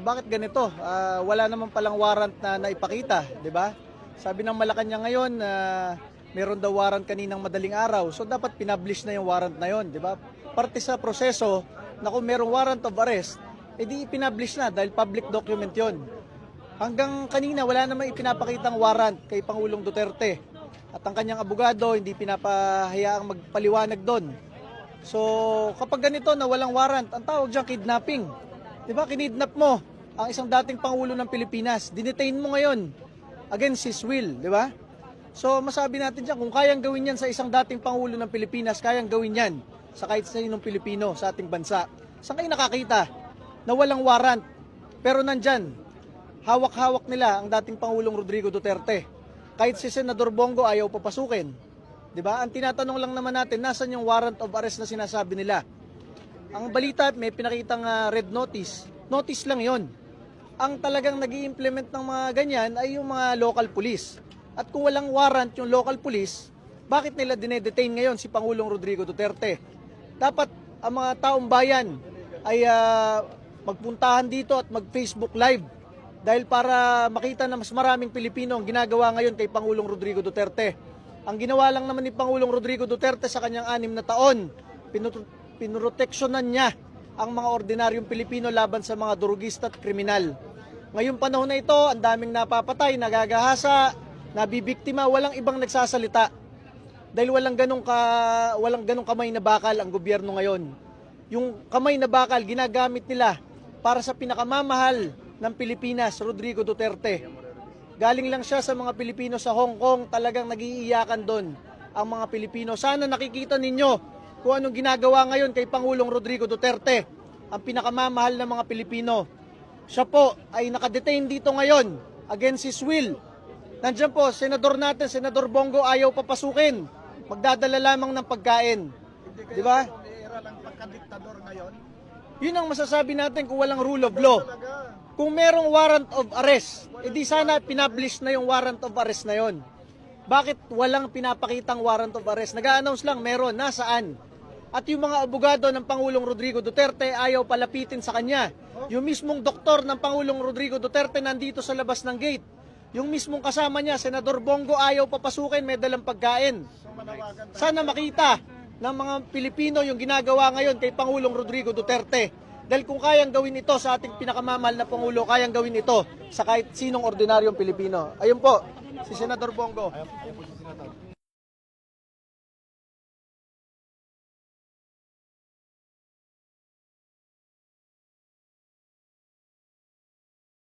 Bakit ganito? Ah, wala naman palang warrant na naipakita, di ba? Sabi ng Malacanang ngayon, uh, meron daw warrant kaninang madaling araw. So dapat pinablish na yung warrant na yon, di ba? Parte sa proseso na kung merong warrant of arrest, edi ipinablish na dahil public document yon. Hanggang kanina wala namang ipinapakitang warrant kay Pangulong Duterte. At ang kanyang abogado hindi pinapahayaang magpaliwanag doon. So kapag ganito na walang warrant, ang tawag dyan kidnapping. Di ba, kinidnap mo ang isang dating Pangulo ng Pilipinas. Dinetain mo ngayon against his will, di ba? So masabi natin dyan, kung kayang gawin yan sa isang dating Pangulo ng Pilipinas, kayang gawin yan sa kahit sa sinong Pilipino sa ating bansa. Saan kayo nakakita na walang warrant? Pero nandyan, hawak-hawak nila ang dating Pangulong Rodrigo Duterte. Kahit si Senador Bongo ayaw papasukin. 'Di ba? Ang tinatanong lang naman natin, nasan yung warrant of arrest na sinasabi nila? Ang balita, may pinakitang ah, red notice. Notice lang 'yon. Ang talagang nag implement ng mga ganyan ay yung mga local police. At kung walang warrant yung local police, bakit nila dinedetain ngayon si Pangulong Rodrigo Duterte? Dapat ang mga taong bayan ay ah, magpuntahan dito at mag-Facebook Live dahil para makita na mas maraming Pilipino ang ginagawa ngayon kay Pangulong Rodrigo Duterte. Ang ginawa lang naman ni Pangulong Rodrigo Duterte sa kanyang anim na taon, pinuroteksyonan niya ang mga ordinaryong Pilipino laban sa mga durugista at kriminal. Ngayong panahon na ito, ang daming napapatay, nagagahasa, nabibiktima, walang ibang nagsasalita. Dahil walang ganong ka walang ganong kamay na bakal ang gobyerno ngayon. Yung kamay na bakal ginagamit nila para sa pinakamamahal ng Pilipinas, Rodrigo Duterte. Galing lang siya sa mga Pilipino sa Hong Kong, talagang nagiiyakan doon ang mga Pilipino. Sana nakikita ninyo kung anong ginagawa ngayon kay Pangulong Rodrigo Duterte, ang pinakamamahal ng mga Pilipino. Siya po ay nakadetain dito ngayon against his will. Nandiyan po, senador natin, Senador Bongo, ayaw papasukin. Magdadala lamang ng pagkain. Di ba? ng pagkadiktador ngayon. Yun ang masasabi natin kung walang rule of law. Kung merong warrant of arrest, edi sana pinablish na yung warrant of arrest na yon. Bakit walang pinapakitang warrant of arrest? Nag-a-announce lang, meron, nasaan? At yung mga abogado ng Pangulong Rodrigo Duterte ayaw palapitin sa kanya. Yung mismong doktor ng Pangulong Rodrigo Duterte nandito sa labas ng gate. Yung mismong kasama niya, Senador Bongo, ayaw papasukin, may dalang pagkain. Sana makita ng mga Pilipino yung ginagawa ngayon kay Pangulong Rodrigo Duterte. Dahil kung kayang gawin ito sa ating pinakamamahal na Pangulo, kayang gawin ito sa kahit sinong ordinaryong Pilipino. Ayun po, si Senador Bongo.